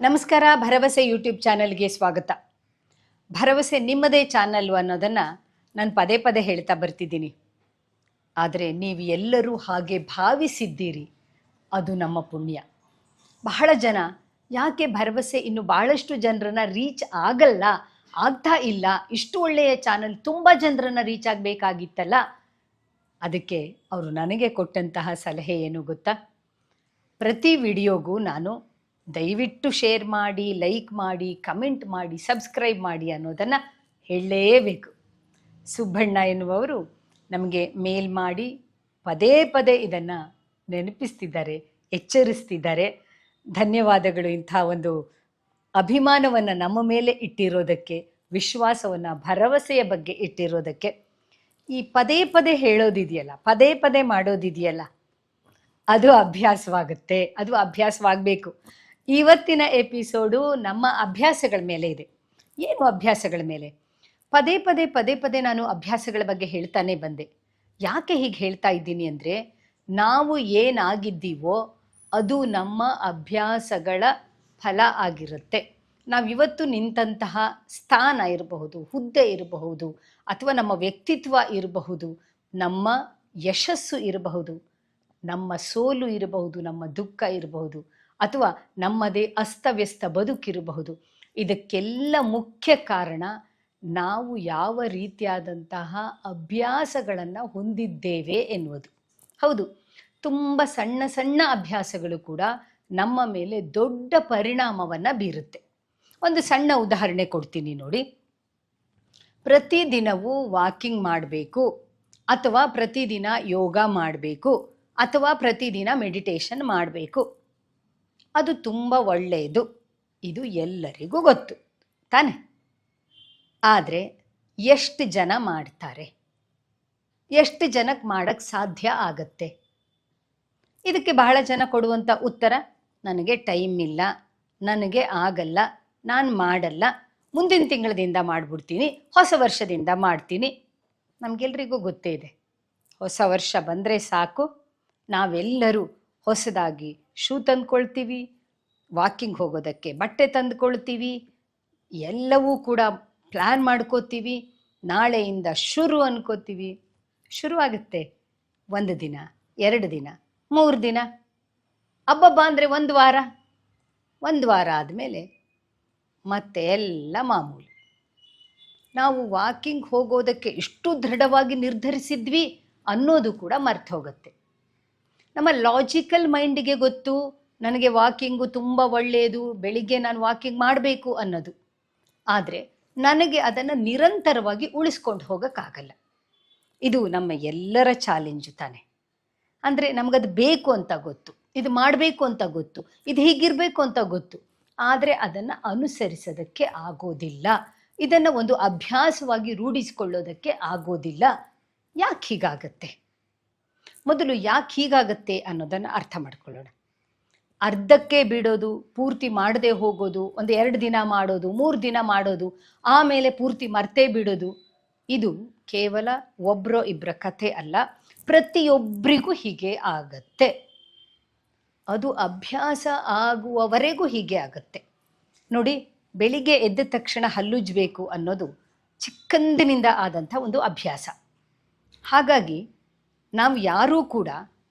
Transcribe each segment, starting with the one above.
ನಮಸ್ಕಾರ, ಭರವಸೆ ಯೂಟ್ಯೂಬ್ ಚಾನಲ್ಗೆ ಸ್ವಾಗತ. ಭರವಸೆ ನಿಮ್ಮದೇ ಚಾನಲ್ ಅನ್ನೋದನ್ನು ನಾನು ಪದೇ ಪದೇ ಹೇಳ್ತಾ ಬರ್ತಿದ್ದೀನಿ. ಆದರೆ ನೀವು ಎಲ್ಲರೂ ಹಾಗೆ ಭಾವಿಸಿದ್ದೀರಿ, ಅದು ನಮ್ಮ ಪುಣ್ಯ. ಬಹಳ ಜನ, ಯಾಕೆ ಭರವಸೆ ಇನ್ನು ಭಾಳಷ್ಟು ಜನರನ್ನ ರೀಚ್ ಆಗಲ್ಲ, ಆಗ್ತಾ ಇಲ್ಲ, ಇಷ್ಟು ಒಳ್ಳೆಯ ಚಾನಲ್ ತುಂಬ ಜನರನ್ನ ರೀಚ್ ಆಗಬೇಕಾಗಿತ್ತಲ್ಲ? ಅದಕ್ಕೆ ಅವರು ನನಗೆ ಕೊಟ್ಟಂತಹ ಸಲಹೆ ಏನು ಗೊತ್ತಾ? ಪ್ರತಿ ವಿಡಿಯೋಗೂ ನಾನು ದಯವಿಟ್ಟು ಶೇರ್ ಮಾಡಿ ಲೈಕ್ ಮಾಡಿ ಕಮೆಂಟ್ ಮಾಡಿ ಸಬ್ಸ್ಕ್ರೈಬ್ ಮಾಡಿ ಅನ್ನೋದನ್ನು ಹೇಳಲೇಬೇಕು. ಸುಬ್ಬಣ್ಣ ಎನ್ನುವವರು ನಮಗೆ ಮೇಲ್ ಮಾಡಿ ಪದೇ ಪದೇ ಇದನ್ನು ನೆನಪಿಸ್ತಿದ್ದಾರೆ, ಎಚ್ಚರಿಸ್ತಿದ್ದಾರೆ. ಧನ್ಯವಾದಗಳು ಇಂಥ ಒಂದು ಅಭಿಮಾನವನ್ನು ನಮ್ಮ ಮೇಲೆ ಇಟ್ಟಿರೋದಕ್ಕೆ, ವಿಶ್ವಾಸವನ್ನು, ಭರವಸೆಯ ಬಗ್ಗೆ ಇಟ್ಟಿರೋದಕ್ಕೆ. ಈ ಪದೇ ಪದೇ ಹೇಳೋದಿದೆಯಲ್ಲ, ಪದೇ ಪದೇ ಮಾಡೋದಿದೆಯಲ್ಲ, ಅದು ಅಭ್ಯಾಸವಾಗುತ್ತೆ, ಅದು ಅಭ್ಯಾಸವಾಗಬೇಕು. ಇವತ್ತಿನ ಎಪಿಸೋಡು ನಮ್ಮ ಅಭ್ಯಾಸಗಳ ಮೇಲೆ ಇದೆ. ಏನು ಅಭ್ಯಾಸಗಳ ಮೇಲೆ? ಪದೇ ಪದೇ ಪದೇ ಪದೇ ನಾನು ಅಭ್ಯಾಸಗಳ ಬಗ್ಗೆ ಹೇಳ್ತಾನೆ ಬಂದೆ. ಯಾಕೆ ಹೀಗೆ ಹೇಳ್ತಾ ಇದ್ದೀನಿ ಅಂದರೆ, ನಾವು ಏನಾಗಿದ್ದೀವೋ ಅದು ನಮ್ಮ ಅಭ್ಯಾಸಗಳ ಫಲ ಆಗಿರುತ್ತೆ. ನಾವಿವತ್ತು ನಿಂತಹ ಸ್ಥಾನ ಇರಬಹುದು, ಹುದ್ದೆ ಇರಬಹುದು, ಅಥವಾ ನಮ್ಮ ವ್ಯಕ್ತಿತ್ವ ಇರಬಹುದು, ನಮ್ಮ ಯಶಸ್ಸು ಇರಬಹುದು, ನಮ್ಮ ಸೋಲು ಇರಬಹುದು, ನಮ್ಮ ದುಃಖ ಇರಬಹುದು ಅಥವಾ ನಮ್ಮದೇ ಅಸ್ತವ್ಯಸ್ತ ಬದುಕಿರಬಹುದು. ಇದಕ್ಕೆಲ್ಲ ಮುಖ್ಯ ಕಾರಣ ನಾವು ಯಾವ ರೀತಿಯಾದಂತಹ ಅಭ್ಯಾಸಗಳನ್ನು ಹೊಂದಿದ್ದೇವೆ ಎನ್ನುವುದು. ಹೌದು, ತುಂಬ ಸಣ್ಣ ಸಣ್ಣ ಅಭ್ಯಾಸಗಳು ಕೂಡ ನಮ್ಮ ಮೇಲೆ ದೊಡ್ಡ ಪರಿಣಾಮವನ್ನು ಬೀರುತ್ತೆ. ಒಂದು ಸಣ್ಣ ಉದಾಹರಣೆ ಕೊಡ್ತೀನಿ ನೋಡಿ. ಪ್ರತಿದಿನವೂ ವಾಕಿಂಗ್ ಮಾಡಬೇಕು, ಅಥವಾ ಪ್ರತಿದಿನ ಯೋಗ ಮಾಡಬೇಕು, ಅಥವಾ ಪ್ರತಿದಿನ ಮೆಡಿಟೇಷನ್ ಮಾಡಬೇಕು. ಅದು ತುಂಬ ಒಳ್ಳೆಯದು. ಇದು ಎಲ್ಲರಿಗೂ ಗೊತ್ತು. ತಾನೆ? ಆದರೆ ಎಷ್ಟು ಜನ ಮಾಡ್ತಾರೆ? ಎಷ್ಟು ಜನಕ್ಕೆ ಮಾಡಕ್ಕೆ ಸಾಧ್ಯ ಆಗತ್ತೆ? ಇದಕ್ಕೆ ಬಹಳ ಜನ ಕೊಡುವಂಥ ಉತ್ತರ, ನನಗೆ ಟೈಮ್ ಇಲ್ಲ, ನನಗೆ ಆಗಲ್ಲ, ನಾನು ಮಾಡಲ್ಲ, ಮುಂದಿನ ತಿಂಗಳದಿಂದ ಮಾಡಿಬಿಡ್ತೀನಿ, ಹೊಸ ವರ್ಷದಿಂದ ಮಾಡ್ತೀನಿ. ನಮಗೆಲ್ರಿಗೂ ಗೊತ್ತೇ ಇದೆ. ಹೊಸ ವರ್ಷ ಬಂದರೆ ಸಾಕು. ನಾವೆಲ್ಲರೂ ಹೊಸದಾಗಿ ಶೂ ತಂದ್ಕೊಳ್ತೀವಿ, ವಾಕಿಂಗ್ ಹೋಗೋದಕ್ಕೆ ಬಟ್ಟೆ ತಂದುಕೊಳ್ತೀವಿ, ಎಲ್ಲವೂ ಕೂಡ ಪ್ಲ್ಯಾನ್ ಮಾಡ್ಕೋತೀವಿ, ನಾಳೆಯಿಂದ ಶುರು ಅನ್ಕೋತೀವಿ. ಶುರುವಾಗುತ್ತೆ ಒಂದು ದಿನ, ಎರಡು ದಿನ, ಮೂರು ದಿನ ಹಬ್ಬಬ್ಬ ಅಂದರೆ ಒಂದು ವಾರ ಒಂದು ವಾರ ಆದಮೇಲೆ ಮತ್ತೆ ಎಲ್ಲ ಮಾಮೂಲಿ. ನಾವು ವಾಕಿಂಗ್ ಹೋಗೋದಕ್ಕೆ ಇಷ್ಟು ದೃಢವಾಗಿ ನಿರ್ಧರಿಸಿದ್ವಿ ಅನ್ನೋದು ಕೂಡ ಮರ್ತು ಹೋಗುತ್ತೆ. ನಮ್ಮ ಲಾಜಿಕಲ್ ಮೈಂಡಿಗೆ ಗೊತ್ತು, ನನಗೆ ವಾಕಿಂಗು ತುಂಬ ಒಳ್ಳೆಯದು ಬೆಳಿಗ್ಗೆ ನಾನು ವಾಕಿಂಗ್ ಮಾಡಬೇಕು ಅನ್ನೋದು. ಆದರೆ ನನಗೆ ಅದನ್ನು ನಿರಂತರವಾಗಿ ಉಳಿಸ್ಕೊಂಡು ಹೋಗೋಕ್ಕಾಗಲ್ಲ. ಇದು ನಮ್ಮ ಎಲ್ಲರ ಚಾಲೆಂಜು ತಾನೆ. ಅಂದರೆ ನಮಗದು ಬೇಕು ಅಂತ ಗೊತ್ತು, ಇದು ಮಾಡಬೇಕು ಅಂತ ಗೊತ್ತು, ಇದು ಹೀಗಿರಬೇಕು ಅಂತ ಗೊತ್ತು. ಆದರೆ ಅದನ್ನು ಅನುಸರಿಸೋದಕ್ಕೆ ಆಗೋದಿಲ್ಲ. ಇದನ್ನು ಒಂದು ಅಭ್ಯಾಸವಾಗಿ ರೂಢಿಸಿಕೊಳ್ಳೋದಕ್ಕೆ ಆಗೋದಿಲ್ಲ. ಯಾಕೆ ಹೀಗಾಗತ್ತೆ? ಮೊದಲು ಯಾಕೆ ಹೀಗಾಗತ್ತೆ ಅನ್ನೋದನ್ನು ಅರ್ಥ ಮಾಡ್ಕೊಳ್ಳೋಣ. ಅರ್ಧಕ್ಕೆ ಬಿಡೋದು, ಪೂರ್ತಿ ಮಾಡದೆ ಹೋಗೋದು, ಒಂದು ಎರಡು ದಿನ ಮಾಡೋದು, ಮೂರು ದಿನ ಮಾಡೋದು, ಆಮೇಲೆ ಪೂರ್ತಿ ಮರ್ತೇ ಬಿಡೋದು, ಇದು ಕೇವಲ ಒಬ್ಬರೋ ಇಬ್ಬರ ಕಥೆ ಅಲ್ಲ ಪ್ರತಿಯೊಬ್ಬರಿಗೂ ಹೀಗೆ ಆಗತ್ತೆ. ಅದು ಅಭ್ಯಾಸ ಆಗುವವರೆಗೂ ಹೀಗೆ ಆಗತ್ತೆ. ನೋಡಿ, ಬೆಳಿಗ್ಗೆ ಎದ್ದ ತಕ್ಷಣ ಹಲ್ಲುಜ್ಬೇಕು ಅನ್ನೋದು ಚಿಕ್ಕಂದಿನಿಂದ ಆದಂಥ ಒಂದು ಅಭ್ಯಾಸ. ಹಾಗಾಗಿ ನಾವು ಯಾರೂ ಕೂಡ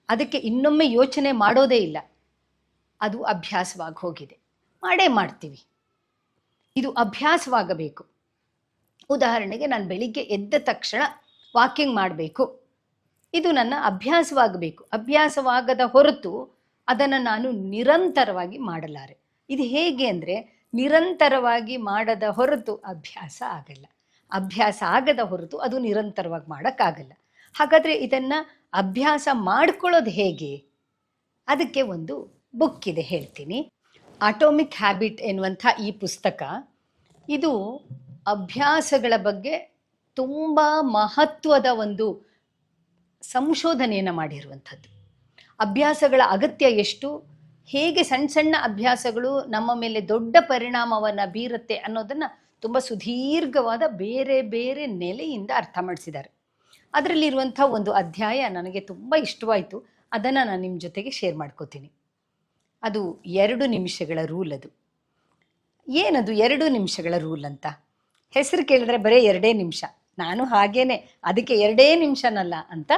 ಅದಕ್ಕೆ ಇನ್ನೊಮ್ಮೆ ಯೋಚನೆ ಮಾಡೋದೇ ಇಲ್ಲ. ಅದು ಅಭ್ಯಾಸವಾಗಿ ಹೋಗಿದೆ. ಮಾಡೇ ಮಾಡ್ತೀವಿ. ಇದು ಅಭ್ಯಾಸವಾಗಬೇಕು. ಉದಾಹರಣೆಗೆ ನಾನು ಬೆಳಿಗ್ಗೆ ಎದ್ದ ತಕ್ಷಣ ವಾಕಿಂಗ್ ಮಾಡಬೇಕು. ಇದು ನನ್ನ ಅಭ್ಯಾಸವಾಗಬೇಕು. ಅಭ್ಯಾಸವಾಗದ ಹೊರತು ಅದನ್ನು ನಾನು ನಿರಂತರವಾಗಿ ಮಾಡಲಾರೆ. ಇದು ಹೇಗೆ ಅಂದರೆ ನಿರಂತರವಾಗಿ ಮಾಡದ ಹೊರತು ಅಭ್ಯಾಸ ಆಗಲ್ಲ. ಅಭ್ಯಾಸ ಆಗದ ಹೊರತು ಅದು ನಿರಂತರವಾಗಿ ಮಾಡೋಕ್ಕಾಗಲ್ಲ. ಹಾಗಾದರೆ ಇದನ್ನು ಅಭ್ಯಾಸ ಮಾಡ್ಕೊಳ್ಳೋದು ಹೇಗೆ? ಅದಕ್ಕೆ ಒಂದು ಬುಕ್ ಇದೆ ಹೇಳ್ತೀನಿ. ಆಟೋಮಿಕ್ ಹ್ಯಾಬಿಟ್ ಎನ್ನುವಂಥ ಈ ಪುಸ್ತಕ. ಇದು ಅಭ್ಯಾಸಗಳ ಬಗ್ಗೆ ತುಂಬ ಮಹತ್ವದ ಒಂದು ಸಂಶೋಧನೆಯನ್ನು ಮಾಡಿರುವಂಥದ್ದು. ಅಭ್ಯಾಸಗಳ ಅಗತ್ಯ ಎಷ್ಟು? ಹೇಗೆ ಸಣ್ಣ ಸಣ್ಣ ಅಭ್ಯಾಸಗಳು ನಮ್ಮ ಮೇಲೆ ದೊಡ್ಡ ಪರಿಣಾಮವನ್ನು ಬೀರುತ್ತೆ ಅನ್ನೋದನ್ನು ತುಂಬ ಸುದೀರ್ಘವಾದ ಬೇರೆ ಬೇರೆ ನೆಲೆಯಿಂದ ಅರ್ಥ ಮಾಡಿಸಿದ್ದಾರೆ. ಅದರಲ್ಲಿರುವಂಥ ಒಂದು ಅಧ್ಯಾಯ ನನಗೆ ತುಂಬ ಇಷ್ಟವಾಯಿತು. ಅದನ್ನು ನಾನು ನಿಮ್ಮ ಜೊತೆಗೆ ಶೇರ್ ಮಾಡ್ಕೋತೀನಿ. ಅದು ಎರಡು ನಿಮಿಷಗಳ ರೂಲ್ ಅದು. ಏನದು ಎರಡು ನಿಮಿಷಗಳ ರೂಲ್ ಅಂತ? ಹೆಸರು ಕೇಳಿದ್ರೆ ಬರೀ ಎರಡೇ ನಿಮಿಷ. ನಾನು ಹಾಗೇನೆ, ಅದಕ್ಕೆ ಎರಡೇ ನಿಮಿಷನಲ್ಲ ಅಂತ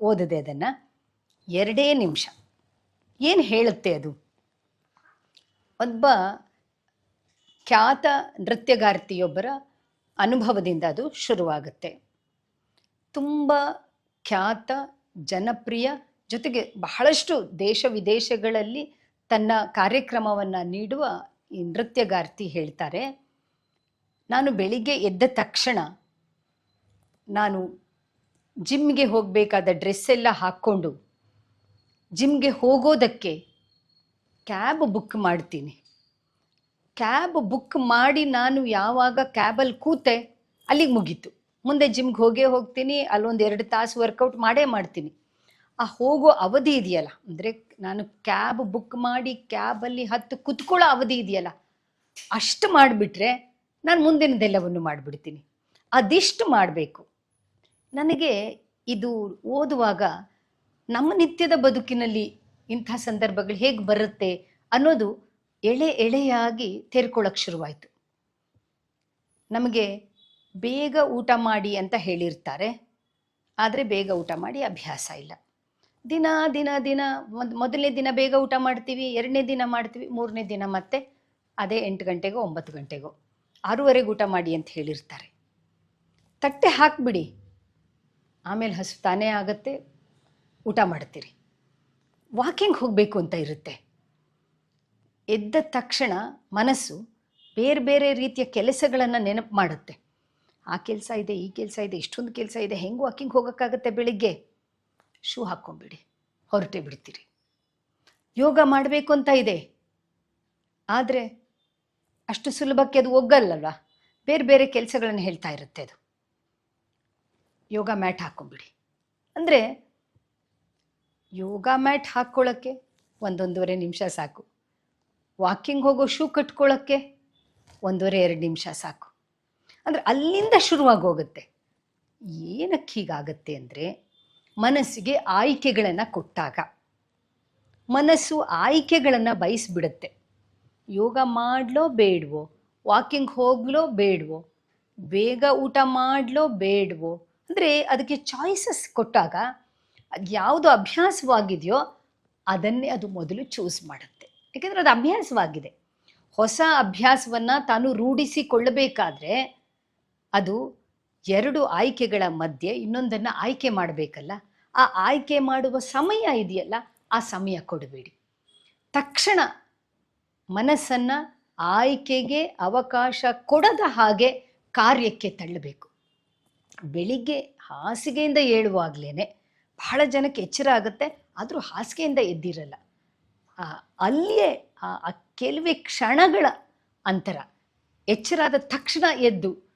ಓದಿದೆ ಅದನ್ನು. ಎರಡೇ ನಿಮಿಷ. ಏನು ಹೇಳುತ್ತೆ ಅದು? ಒಬ್ಬ ಖ್ಯಾತ ನೃತ್ಯಗಾರ್ತಿಯೊಬ್ಬರ ಅನುಭವದಿಂದ ಅದು ಶುರುವಾಗುತ್ತೆ. ತುಂಬ ಖ್ಯಾತ, ಜನಪ್ರಿಯ, ಜೊತೆಗೆ ಬಹಳಷ್ಟು ದೇಶ ವಿದೇಶಗಳಲ್ಲಿ ತನ್ನ ಕಾರ್ಯಕ್ರಮವನ್ನು ನೀಡುವ ಈ ನೃತ್ಯಗಾರ್ತಿ ಹೇಳ್ತಾರೆ. ನಾನು ಬೆಳಿಗ್ಗೆ ಎದ್ದ ತಕ್ಷಣ ನಾನು ಜಿಮ್ಗೆ ಹೋಗಬೇಕಾದ ಡ್ರೆಸ್ ಎಲ್ಲ ಹಾಕ್ಕೊಂಡು ಜಿಮ್ಗೆ ಹೋಗೋದಕ್ಕೆ ಕ್ಯಾಬ್ ಬುಕ್ ಮಾಡ್ತೀನಿ. ಕ್ಯಾಬ್ ಬುಕ್ ಮಾಡಿ ನಾನು ಯಾವಾಗ ಕ್ಯಾಬಲ್ಲಿ ಕೂತೆ ಅಲ್ಲಿಗೆ ಮುಗೀತು. ಮುಂದೆ ಜಿಮ್ಗೆ ಹೋಗೇ ಹೋಗ್ತೀನಿ, ಅಲ್ಲೊಂದು ಎರಡು ತಾಸು ವರ್ಕೌಟ್ ಮಾಡೇ ಮಾಡ್ತೀನಿ. ಆ ಹೋಗೋ ಅವಧಿ ಇದೆಯಲ್ಲ, ಅಂದರೆ ನಾನು ಕ್ಯಾಬ್ ಬುಕ್ ಮಾಡಿ ಕ್ಯಾಬಲ್ಲಿ ಹತ್ತು ಕುತ್ಕೊಳ್ಳೋ ಅವಧಿ ಇದೆಯಲ್ಲ, ಅಷ್ಟು ಮಾಡಿಬಿಟ್ರೆ ನಾನು ಮುಂದಿನದೆಲ್ಲವನ್ನು ಮಾಡಿಬಿಡ್ತೀನಿ. ಅದಿಷ್ಟು ಮಾಡಬೇಕು. ನನಗೆ ಇದು ಓದುವಾಗ ನಮ್ಮ ನಿತ್ಯದ ಬದುಕಿನಲ್ಲಿ ಇಂಥ ಸಂದರ್ಭಗಳು ಹೇಗೆ ಬರುತ್ತೆ ಅನ್ನೋದು ಎಳೆ ಎಳೆಯಾಗಿ ತೆರ್ಕೊಳ್ಳೋಕೆ ಶುರುವಾಯಿತು. ನಮಗೆ ಬೇಗ ಊಟ ಮಾಡಿ ಅಂತ ಹೇಳಿರ್ತಾರೆ. ಆದರೆ ಬೇಗ ಊಟ ಮಾಡಿ ಅಭ್ಯಾಸ ಇಲ್ಲ. ದಿನ ದಿನ ದಿನ ಮೊದಲನೇ ದಿನ ಬೇಗ ಊಟ ಮಾಡ್ತೀವಿ, ಎರಡನೇ ದಿನ ಮಾಡ್ತೀವಿ, ಮೂರನೇ ದಿನ ಮತ್ತೆ ಅದೇ ಎಂಟು ಗಂಟೆಗೋ, ಒಂಬತ್ತು ಗಂಟೆಗೋ ಆರೂವರೆಗೆ ಊಟ ಮಾಡಿ ಅಂತ ಹೇಳಿರ್ತಾರೆ. ತಟ್ಟೆ ಹಾಕ್ಬಿಡಿ. ಆಮೇಲೆ ಹಸು ತಾನೇ ಆಗತ್ತೆ, ಊಟ ಮಾಡ್ತೀರಿ. ವಾಕಿಂಗ್ ಹೋಗಬೇಕು ಅಂತ ಇರುತ್ತೆ. ಎದ್ದ ತಕ್ಷಣ ಮನಸ್ಸು ಬೇರೆ ಬೇರೆ ರೀತಿಯ ಕೆಲಸಗಳನ್ನು ನೆನಪು ಮಾಡುತ್ತೆ. ಆ ಕೆಲಸ ಇದೆ, ಈ ಕೆಲಸ ಇದೆ, ಇಷ್ಟೊಂದು ಕೆಲಸ ಇದೆ, ಹೆಂಗೆ ವಾಕಿಂಗ್ ಹೋಗೋಕ್ಕಾಗತ್ತೆ ಬೆಳಿಗ್ಗೆ? ಶೂ ಹಾಕ್ಕೊಂಬಿಡಿ, ಹೊರಟೆ ಬಿಡ್ತೀರಿ. ಯೋಗ ಮಾಡಬೇಕು ಅಂತ ಇದೆ. ಆದರೆ ಅಷ್ಟು ಸುಲಭಕ್ಕೆ ಅದು ಒಗ್ಗಲ್ಲಲ್ವ? ಬೇರೆ ಬೇರೆ ಕೆಲಸಗಳನ್ನು ಹೇಳ್ತಾ ಇರುತ್ತೆ ಅದು. ಯೋಗ ಮ್ಯಾಟ್ ಹಾಕ್ಕೊಂಬಿಡಿ. ಅಂದರೆ ಯೋಗ ಮ್ಯಾಟ್ ಹಾಕ್ಕೊಳ್ಳೋಕ್ಕೆ ಒಂದೊಂದೂವರೆ ನಿಮಿಷ ಸಾಕು. ವಾಕಿಂಗ್ ಹೋಗೋ ಶೂ ಕಟ್ಕೊಳ್ಳೋಕ್ಕೆ ಒಂದೂವರೆ, ಎರಡು ನಿಮಿಷ ಸಾಕು. ಅಂದರೆ ಅಲ್ಲಿಂದ ಶುರುವಾಗಿ ಹೋಗುತ್ತೆ. ಏನಕ್ಕೆ ಹೀಗಾಗತ್ತೆ ಅಂದರೆ ಮನಸ್ಸಿಗೆ ಆಯ್ಕೆಗಳನ್ನು ಕೊಟ್ಟಾಗ. ಮನಸ್ಸು ಆಯ್ಕೆಗಳನ್ನು ಬಯಸ್ಬಿಡುತ್ತೆ. ಯೋಗ ಮಾಡಲೋ ಬೇಡ್ವೋ, ವಾಕಿಂಗ್ ಹೋಗ್ಲೋ ಬೇಡ್ವೋ, ಬೇಗ ಊಟ ಮಾಡಲೋ ಬೇಡ್ವೋ, ಅಂದರೆ ಅದಕ್ಕೆ ಚಾಯ್ಸಸ್ ಕೊಟ್ಟಾಗ ಅದು ಯಾವುದು ಅಭ್ಯಾಸವಾಗಿದೆಯೋ ಅದನ್ನೇ ಅದು ಮೊದಲು ಚೂಸ್ ಮಾಡುತ್ತೆ. ಯಾಕೆಂದರೆ ಅದು ಅಭ್ಯಾಸವಾಗಿದೆ. ಹೊಸ ಅಭ್ಯಾಸವನ್ನು ತಾನು ರೂಢಿಸಿಕೊಳ್ಳಬೇಕಾದ್ರೆ ಅದು ಎರಡು ಆಯ್ಕೆಗಳ ಮಧ್ಯೆ ಇನ್ನೊಂದನ್ನು ಆಯ್ಕೆ ಮಾಡಬೇಕಲ್ಲ? ಆ ಆಯ್ಕೆ ಮಾಡುವ ಸಮಯ ಇದೆಯಲ್ಲ, ಆ ಸಮಯ ಕೊಡಬೇಡಿ. ತಕ್ಷಣ ಮನಸ್ಸನ್ನು ಆಯ್ಕೆಗೆ ಅವಕಾಶ ಕೊಡದ ಹಾಗೆ ಕಾರ್ಯಕ್ಕೆ ತಳ್ಳಬೇಕು. ಬೆಳಿಗ್ಗೆ ಹಾಸಿಗೆಯಿಂದ ಏಳುವಾಗಲೇ ಬಹಳ ಜನಕ್ಕೆ ಎಚ್ಚರ ಆಗುತ್ತೆ, ಆದರೂ ಹಾಸಿಗೆಯಿಂದ ಎದ್ದಿರಲ್ಲ. ಅಲ್ಲಿಯೇ ಆ, ಕೆಲವೇ ಕ್ಷಣಗಳ ಅಂತರ ಎಚ್ಚರಾದ ತಕ್ಷಣ ಎದ್ದು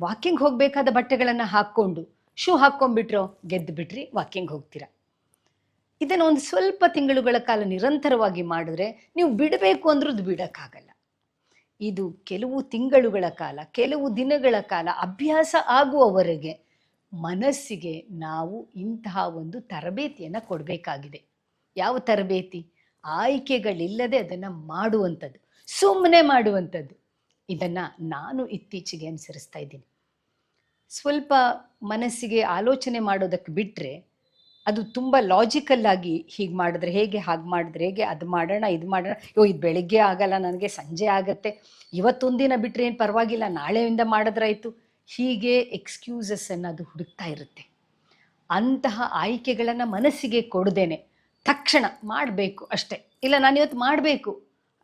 ವಾಕಿಂಗ್ ಹೋಗಬೇಕಾದ ಬಟ್ಟೆಗಳನ್ನು ಹಾಕ್ಕೊಂಡು ಶೂ ಹಾಕ್ಕೊಂಡ್ಬಿಟ್ರೋ ಗೆದ್ದು ಬಿಟ್ರಿ ವಾಕಿಂಗ್ ಹೋಗ್ತೀರಾ. ಇದನ್ನು ಒಂದು ಸ್ವಲ್ಪ ತಿಂಗಳುಗಳ ಕಾಲ ನಿರಂತರವಾಗಿ ಮಾಡಿದ್ರೆ ನೀವು ಬಿಡಬೇಕು ಅಂದ್ರೂ ಅದು ಬಿಡೋಕ್ಕಾಗಲ್ಲ. ಇದು ಕೆಲವು ತಿಂಗಳುಗಳ ಕಾಲ, ಕೆಲವು ದಿನಗಳ ಕಾಲ ಅಭ್ಯಾಸ ಆಗುವವರೆಗೆ ಮನಸ್ಸಿಗೆ ನಾವು ಇಂತಹ ಒಂದು ತರಬೇತಿಯನ್ನು ಕೊಡಬೇಕಾಗಿದೆ. ಯಾವ ತರಬೇತಿ? ಆಯ್ಕೆಗಳಿಲ್ಲದೆ ಅದನ್ನು ಮಾಡುವಂಥದ್ದು ಸುಮ್ಮನೆ ಮಾಡುವಂಥದ್ದು. ಇದನ್ನು ನಾನು ಇತ್ತೀಚೆಗೆ ಅನುಸರಿಸ್ತಾ ಇದ್ದೀನಿ. ಸ್ವಲ್ಪ ಮನಸ್ಸಿಗೆ ಆಲೋಚನೆ ಮಾಡೋದಕ್ಕೆ ಬಿಟ್ಟರೆ ಅದು ತುಂಬ ಲಾಜಿಕಲ್ ಆಗಿ ಹೀಗೆ ಮಾಡಿದ್ರೆ ಹೇಗೆ, ಹಾಗೆ ಮಾಡಿದ್ರೆ ಹೇಗೆ, ಅದು ಮಾಡೋಣ, ಇದು ಮಾಡೋಣ. ಯೋ ಇದು ಬೆಳಿಗ್ಗೆ ಆಗಲ್ಲ, ನನಗೆ ಸಂಜೆ ಆಗತ್ತೆ. ಇವತ್ತೊಂದಿನ ಬಿಟ್ಟರೆ ಏನು ಪರವಾಗಿಲ್ಲ, ನಾಳೆಯಿಂದ ಮಾಡಿದ್ರಾಯಿತು. ಹೀಗೆ ಎಕ್ಸ್ಕ್ಯೂಸಸ್ ಅದು ಹುಡುಕ್ತಾ ಇರುತ್ತೆ. ಅಂತಹ ಆಯ್ಕೆಗಳನ್ನು ಮನಸ್ಸಿಗೆ ಕೊಡ್ದೇನೆ ತಕ್ಷಣ ಮಾಡಬೇಕು ಅಷ್ಟೇ. ಇಲ್ಲ ನಾನು ಇವತ್ತು ಮಾಡಬೇಕು.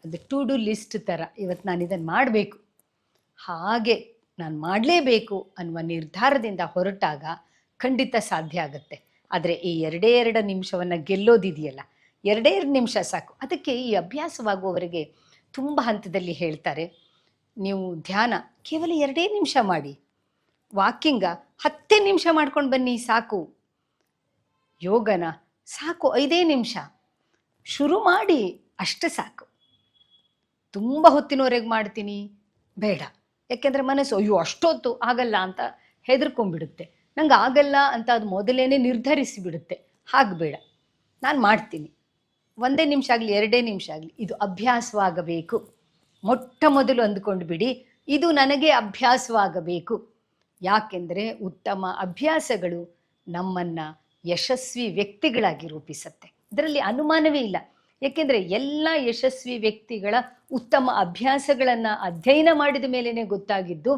ಅದು ಟು ಡು ಲಿಸ್ಟ್ ಥರ ಇವತ್ತು ನಾನು ಇದನ್ನು ಮಾಡಬೇಕು. ಹಾಗೆ ನಾನು ಮಾಡಲೇಬೇಕು ಅನ್ನುವ ನಿರ್ಧಾರದಿಂದ ಹೊರಟಾಗ ಖಂಡಿತ ಸಾಧ್ಯ ಆಗುತ್ತೆ. ಆದರೆ ಈ ಎರಡೇ ಎರಡು ನಿಮಿಷವನ್ನು ಗೆಲ್ಲೋದಿದೆಯಲ್ಲ, ಎರಡೇ ಎರಡು ನಿಮಿಷ ಸಾಕು. ಅದಕ್ಕೆ ಈ ಅಭ್ಯಾಸವಾಗುವವರೆಗೆ ತುಂಬ ಹಂತದಲ್ಲಿ ಹೇಳ್ತಾರೆ, ನೀವು ಧ್ಯಾನ ಕೇವಲ ಎರಡೇ ನಿಮಿಷ ಮಾಡಿ, ವಾಕಿಂಗ ಹತ್ತೇ ನಿಮಿಷ ಮಾಡ್ಕೊಂಡು ಬನ್ನಿ ಸಾಕು, ಯೋಗನ ಸಾಕು ಐದೇ ನಿಮಿಷ, ಶುರು ಮಾಡಿ ಅಷ್ಟು ಸಾಕು. ತುಂಬ ಹೊತ್ತಿನವರೆಗೆ ಮಾಡ್ತೀನಿ, ಬೇಡ. ಯಾಕೆಂದರೆ ಮನಸ್ಸು, ಅಯ್ಯೋ, ಅಷ್ಟೊತ್ತು ಆಗಲ್ಲ ಅಂತ ಹೆದರ್ಕೊಂಡ್ಬಿಡುತ್ತೆ. ನಂಗೆ ಆಗಲ್ಲ ಅಂತ ಅದು ಮೊದಲೇನೆ ನಿರ್ಧರಿಸಿ ಬಿಡುತ್ತೆ ಹಾಗಬೇಡ. ನಾನು ಮಾಡ್ತೀನಿ. ಒಂದೇ ನಿಮಿಷ ಆಗಲಿ, ಎರಡೇ ನಿಮಿಷ ಆಗಲಿ, ಇದು ಅಭ್ಯಾಸವಾಗಬೇಕು. ಮೊಟ್ಟ ಮೊದಲು ಅಂದ್ಕೊಂಡು ಬಿಡಿ, ಇದು ನನಗೆ ಅಭ್ಯಾಸವಾಗಬೇಕು. ಯಾಕೆಂದರೆ ಉತ್ತಮ ಅಭ್ಯಾಸಗಳು ನಮ್ಮನ್ನ ಯಶಸ್ವಿ ವ್ಯಕ್ತಿಗಳಾಗಿ ರೂಪಿಸುತ್ತೆ. ಇದರಲ್ಲಿ ಅನುಮಾನವೇ ಇಲ್ಲ. ಯಾಕೆಂದರೆ ಎಲ್ಲ ಯಶಸ್ವಿ ವ್ಯಕ್ತಿಗಳ ಉತ್ತಮ ಅಭ್ಯಾಸಗಳನ್ನು ಅಧ್ಯಯನ ಮಾಡಿದ ಮೇಲೇ ಗೊತ್ತಾಗಿದ್ದು,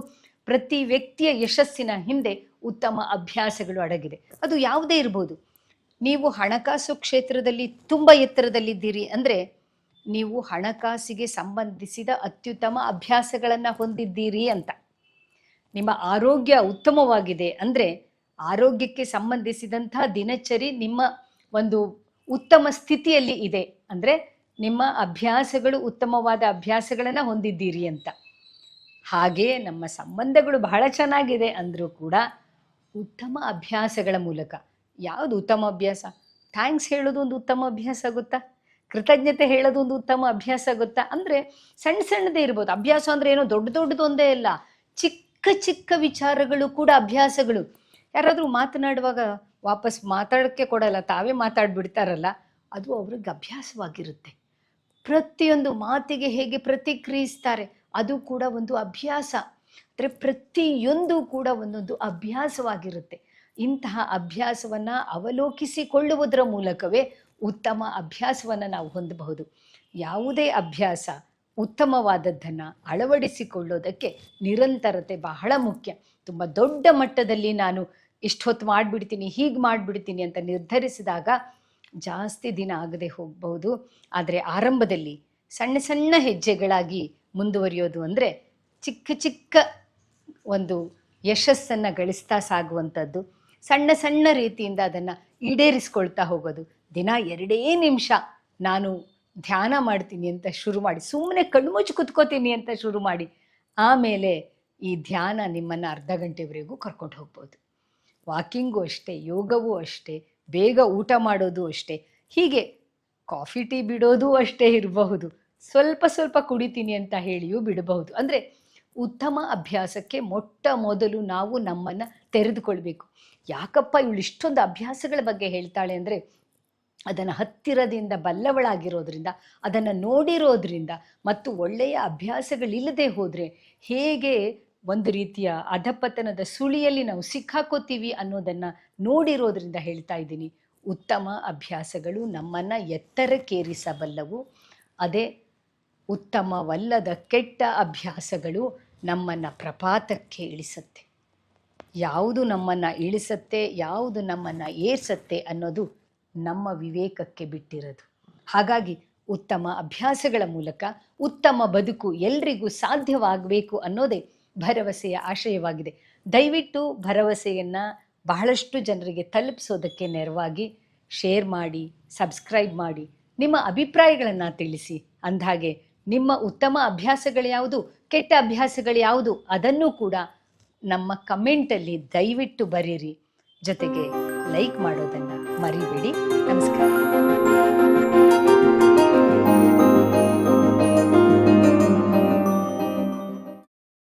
ಪ್ರತಿ ವ್ಯಕ್ತಿಯ ಯಶಸ್ಸಿನ ಹಿಂದೆ ಉತ್ತಮ ಅಭ್ಯಾಸಗಳು ಅಡಗಿದೆ. ಅದು ಯಾವುದೇ ಇರ್ಬೋದು. ನೀವು ಹಣಕಾಸು ಕ್ಷೇತ್ರದಲ್ಲಿ ತುಂಬ ಎತ್ತರದಲ್ಲಿದ್ದೀರಿ ಅಂದರೆ, ನೀವು ಹಣಕಾಸಿಗೆ ಸಂಬಂಧಿಸಿದ ಅತ್ಯುತ್ತಮ ಅಭ್ಯಾಸಗಳನ್ನು ಹೊಂದಿದ್ದೀರಿ ಅಂತ. ನಿಮ್ಮ ಆರೋಗ್ಯ ಉತ್ತಮವಾಗಿದೆ ಅಂದರೆ, ಆರೋಗ್ಯಕ್ಕೆ ಸಂಬಂಧಿಸಿದಂತಹ ದಿನಚರಿ ನಿಮ್ಮ ಒಂದು ಉತ್ತಮ ಸ್ಥಿತಿಯಲ್ಲಿ ಇದೆ. ಅಂದರೆ ನಿಮ್ಮ ಅಭ್ಯಾಸಗಳು ಉತ್ತಮವಾದ ಅಭ್ಯಾಸಗಳನ್ನು ಹೊಂದಿದ್ದೀರಿ ಅಂತ. ಹಾಗೆ ನಮ್ಮ ಸಂಬಂಧಗಳು ಬಹಳ ಚೆನ್ನಾಗಿದೆ ಅಂದರೂ ಕೂಡ ಉತ್ತಮ ಅಭ್ಯಾಸಗಳ ಮೂಲಕ. ಯಾವುದು ಉತ್ತಮ ಅಭ್ಯಾಸ? ಥ್ಯಾಂಕ್ಸ್ ಹೇಳೋದು ಒಂದು ಉತ್ತಮ ಅಭ್ಯಾಸ ಗೊತ್ತಾ? ಕೃತಜ್ಞತೆ ಹೇಳೋದು ಒಂದು ಉತ್ತಮ ಅಭ್ಯಾಸ ಗೊತ್ತಾ? ಅಂದರೆ ಸಣ್ಣ ಸಣ್ಣದೇ ಇರ್ಬೋದು. ಅಭ್ಯಾಸ ಅಂದರೆ ಏನೋ ದೊಡ್ಡ ದೊಡ್ಡದೊಂದೇ ಇಲ್ಲ. ಚಿಕ್ಕ ಚಿಕ್ಕ ವಿಚಾರಗಳು ಕೂಡ ಅಭ್ಯಾಸಗಳು. ಯಾರಾದರೂ ಮಾತನಾಡುವಾಗ ವಾಪಸ್ ಮಾತಾಡೋಕ್ಕೆ ಕೊಡಲ್ಲ, ತಾವೇ ಮಾತಾಡ್ಬಿಡ್ತಾರಲ್ಲ. ಅದು ಅವ್ರಿಗೆ ಅಭ್ಯಾಸವಾಗಿರುತ್ತೆ. ಪ್ರತಿಯೊಂದು ಮಾತಿಗೆ ಹೇಗೆ ಪ್ರತಿಕ್ರಿಯಿಸ್ತಾರೆ, ಅದು ಕೂಡ ಒಂದು ಅಭ್ಯಾಸ. ಅಂದರೆ ಪ್ರತಿಯೊಂದು ಕೂಡ ಒಂದೊಂದು ಅಭ್ಯಾಸವಾಗಿರುತ್ತೆ. ಇಂತಹ ಅಭ್ಯಾಸವನ್ನು ಅವಲೋಕಿಸಿಕೊಳ್ಳುವುದರ ಮೂಲಕವೇ ಉತ್ತಮ ಅಭ್ಯಾಸವನ್ನು ನಾವು ಹೊಂದಬಹುದು. ಯಾವುದೇ ಅಭ್ಯಾಸ ಉತ್ತಮವಾದದ್ದನ್ನು ಅಳವಡಿಸಿಕೊಳ್ಳೋದಕ್ಕೆ ನಿರಂತರತೆ ಬಹಳ ಮುಖ್ಯ. ತುಂಬ ದೊಡ್ಡ ಮಟ್ಟದಲ್ಲಿ ನಾನು ಇಷ್ಟೊತ್ತು ಮಾಡಿಬಿಡ್ತೀನಿ, ಹೀಗೆ ಮಾಡಿಬಿಡ್ತೀನಿ ಅಂತ ನಿರ್ಧರಿಸಿದಾಗ ಜಾಸ್ತಿ ದಿನ ಆಗದೆ ಹೋಗಬಹುದು. ಆದರೆ ಆರಂಭದಲ್ಲಿ ಸಣ್ಣ ಸಣ್ಣ ಹೆಜ್ಜೆಗಳಾಗಿ ಮುಂದುವರಿಯೋದು ಅಂದರೆ ಚಿಕ್ಕ ಚಿಕ್ಕ ಒಂದು ಯಶಸ್ಸನ್ನು ಗಳಿಸ್ತಾ ಸಾಗುವಂಥದ್ದು. ಸಣ್ಣ ಸಣ್ಣ ರೀತಿಯಿಂದ ಅದನ್ನು ಈಡೇರಿಸ್ಕೊಳ್ತಾ ಹೋಗೋದು. ದಿನ ಎರಡೇ ನಿಮಿಷ ನಾನು ಧ್ಯಾನ ಮಾಡ್ತೀನಿ ಅಂತ ಶುರು ಮಾಡಿ ಸುಮ್ಮನೆ ಕಣ್ಮುಚ್ಚಿ ಕುತ್ಕೋತೀನಿ ಅಂತ ಶುರು ಮಾಡಿ, ಆಮೇಲೆ ಈ ಧ್ಯಾನ ನಿಮ್ಮನ್ನು ಅರ್ಧ ಗಂಟೆವರೆಗೂ ಕರ್ಕೊಂಡು ಹೋಗ್ಬೋದು ವಾಕಿಂಗು ಅಷ್ಟೇ, ಯೋಗವೂ ಅಷ್ಟೇ ಬೇಗ ಊಟ ಮಾಡೋದು ಅಷ್ಟೇ. ಹೀಗೆ ಕಾಫಿ, ಟೀ ಬಿಡೋದು ಅಷ್ಟೇ ಇರಬಹುದು. ಸ್ವಲ್ಪ ಸ್ವಲ್ಪ ಕುಡಿತೀನಿ ಅಂತ ಹೇಳಿಯೂ ಬಿಡಬಹುದು. ಅಂದರೆ ಉತ್ತಮ ಅಭ್ಯಾಸಕ್ಕೆ ಮೊಟ್ಟ ಮೊದಲು ನಾವು ನಮ್ಮನ್ನು ತೆರೆದುಕೊಳ್ಬೇಕು. ಯಾಕಪ್ಪ ಇವಳು ಇಷ್ಟೊಂದು ಅಭ್ಯಾಸಗಳ ಬಗ್ಗೆ ಹೇಳ್ತಾಳೆ ಅಂದರೆ ಅದನ್ನು ಹತ್ತಿರದಿಂದ ಬಲ್ಲವಳಾಗಿರೋದ್ರಿಂದ, ಅದನ್ನು ನೋಡಿರೋದ್ರಿಂದ ಮತ್ತು ಒಳ್ಳೆಯ ಅಭ್ಯಾಸಗಳಿಲ್ಲದೆ ಹೋದರೆ ಹೇಗೆ ಒಂದು ರೀತಿಯ ಅಧಪತನದ ಸುಳಿಯಲ್ಲಿ ನಾವು ಸಿಕ್ಕಾಕೋತೀವಿ ಅನ್ನೋದನ್ನು ನೋಡಿರೋದ್ರಿಂದ ಹೇಳ್ತಾ ಇದ್ದೀನಿ. ಉತ್ತಮ ಅಭ್ಯಾಸಗಳು ನಮ್ಮನ್ನು ಎತ್ತರಕ್ಕೇರಿಸಬಲ್ಲವು. ಅದೇ ಉತ್ತಮವಲ್ಲದ ಕೆಟ್ಟ ಅಭ್ಯಾಸಗಳು ನಮ್ಮನ್ನು ಪ್ರಪಾತಕ್ಕೆ ಇಳಿಸತ್ತೆ. ಯಾವುದು ನಮ್ಮನ್ನು ಇಳಿಸತ್ತೆ, ಯಾವುದು ನಮ್ಮನ್ನು ಏರ್ಸತ್ತೆ ಅನ್ನೋದು ನಮ್ಮ ವಿವೇಕಕ್ಕೆ ಬಿಟ್ಟಿರೋದು. ಹಾಗಾಗಿ ಉತ್ತಮ ಅಭ್ಯಾಸಗಳ ಮೂಲಕ ಉತ್ತಮ ಬದುಕು ಎಲ್ರಿಗೂ ಸಾಧ್ಯವಾಗಬೇಕು ಅನ್ನೋದೇ ಭರವಸೆಯ ಆಶಯವಾಗಿದೆ ದಯವಿಟ್ಟು ಭರವಸೆಯನ್ನು ಬಹಳಷ್ಟು ಜನರಿಗೆ ತಲುಪಿಸೋದಕ್ಕೆ ನೆರವಾಗಿ ಶೇರ್ ಮಾಡಿ ಸಬ್ಸ್ಕ್ರೈಬ್ ಮಾಡಿ. ನಿಮ್ಮ ಅಭಿಪ್ರಾಯಗಳನ್ನು ತಿಳಿಸಿ. ಅಂದಹಾಗೆ, ನಿಮ್ಮ ಉತ್ತಮ ಅಭ್ಯಾಸಗಳು ಯಾವುದು, ಕೆಟ್ಟ ಅಭ್ಯಾಸಗಳು ಯಾವುದು, ಅದನ್ನು ಕೂಡ ನಮ್ಮ ಕಮೆಂಟಲ್ಲಿ ದಯವಿಟ್ಟು ಬರೀರಿ. ಜೊತೆಗೆ ಲೈಕ್ ಮಾಡೋದನ್ನು ಮರಿಬೇಡಿ. ನಮಸ್ಕಾರ.